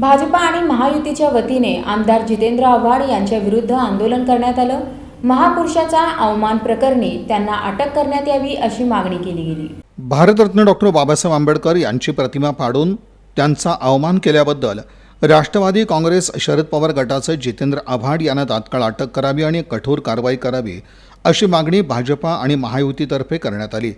भाजपा आणि महायुतीच्या वतीने आमदार जितेंद्र आव्हाड यांच्या विरुद्ध आंदोलन करण्यात आलं. महापुरुषाचा अवमान प्रकरणी त्यांना अटक करण्यात यावी अशी मागणी केली गेली. भारतरत्न डॉक्टर बाबासाहेब आंबेडकर यांची प्रतिमा पाडून त्यांचा अवमान केल्याबद्दल राष्ट्रवादी काँग्रेस शरद पवार गटाचे जितेंद्र आव्हाड यांना तात्काळ अटक करावी आणि कठोर कारवाई करावी अशी मागणी भाजपा आणि महायुतीतर्फे करण्यात आली.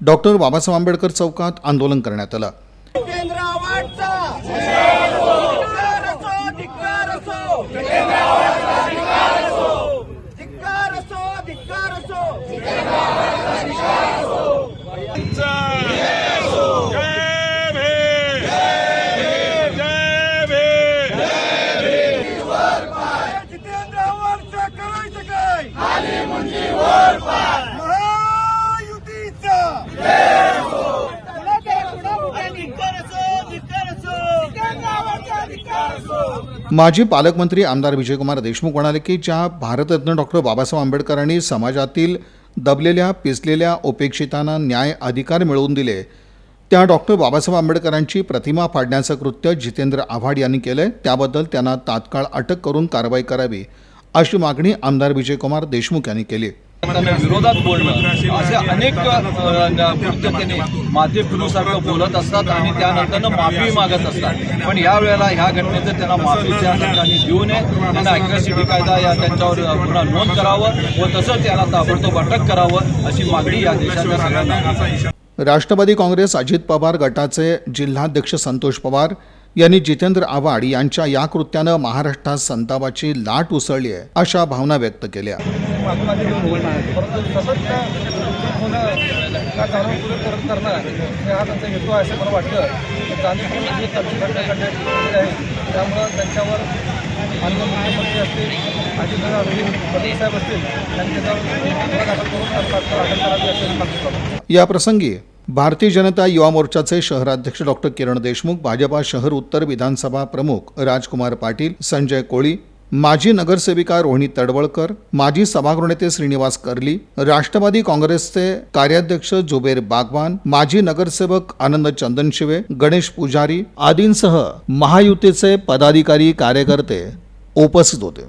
डॉक्टर बाबासाहेब आंबेडकर चौकात आंदोलन करण्यात आलं जितेंद्र आव्हाडचा धिक्कार असो धिक्कार असो धिक्कार असो धिक्कार असो जय भीम जय भीम जितेंद्र आव्हाडचा करायचं काय महायुतीचा धिक्कार असो धिक्कार असो जितेंद्र आव्हाडचा धिक्कार असो माजी पालकमंत्री आमदार विजयकुमार देशमुख म्हणाले की ज्या भारतरत्न डॉक्टर बाबासाहेब आंबेडकरांनी समाजातील दबलेल्या पिसलेल्या उपेक्षितांना न्याय अधिकार मिळवून दिले. त्या डॉक्टर बाबासाहेब आंबेडकरांची प्रतिमा फाडण्याचं कृत्य जितेंद्र आव्हाड यांनी केलंय. त्याबद्दल त्यांना तात्काळ अटक करून कारवाई करावी अशी मागणी आमदार विजयकुमार देशमुख यांनी केली. विरोधात बोलणं. असे अनेक कृत्यतेने माते कृत्य फिरूसारखं बोलत असतात आणि त्यानंतर माफी मागत असतात. पण या वेळेला ह्या घटनेचं त्यांना माफीच्या त्यांनी देऊ नये. त्यांना अॅट्रॉसिटी कायदा या त्यांच्यावर पुन्हा नोंद करावं व तसंच त्यांना ताबडतोब अटक करावं अशी मागणी या देशाच्या सगळ्यांना राष्ट्रवादी काँग्रेस अजित पवार गटाचे जिल्हाध्यक्ष संतोष पवार यांनी जितेंद्र आव्हाड यांच्या या कृत्यानं महाराष्ट्रात संतापाची लाट उसळली आहे अशा भावना व्यक्त केल्या. का करणं हे हा त्यांचा हेतू आहे असं मला वाटतं आहे त्यामुळं त्यांच्यावर माननीय मुख्यमंत्री असतील फडणवीस साहेब असतील त्यांनी त्याच्यावर गुन्हा दाखल करून त्यांना अटक करावी मागणी करतो या प्रसंगी भारतीय जनता युवा मोर्चाचे शहराध्यक्ष डॉक्टर किरण देशमुख भाजपा शहर उत्तर विधानसभा प्रमुख राजकुमार पाटील संजय कोळी माजी नगरसेविका रोहिणी तडवळकर माजी सभागृह नेते श्रीनिवास कर्ली राष्ट्रवादी काँग्रेसचे कार्याध्यक्ष जुबेर बागवान माजी नगरसेवक आनंद चंदनशिवे गणेश पुजारी आदींसह महायुतीचे पदाधिकारी कार्यकर्ते उपस्थित होते.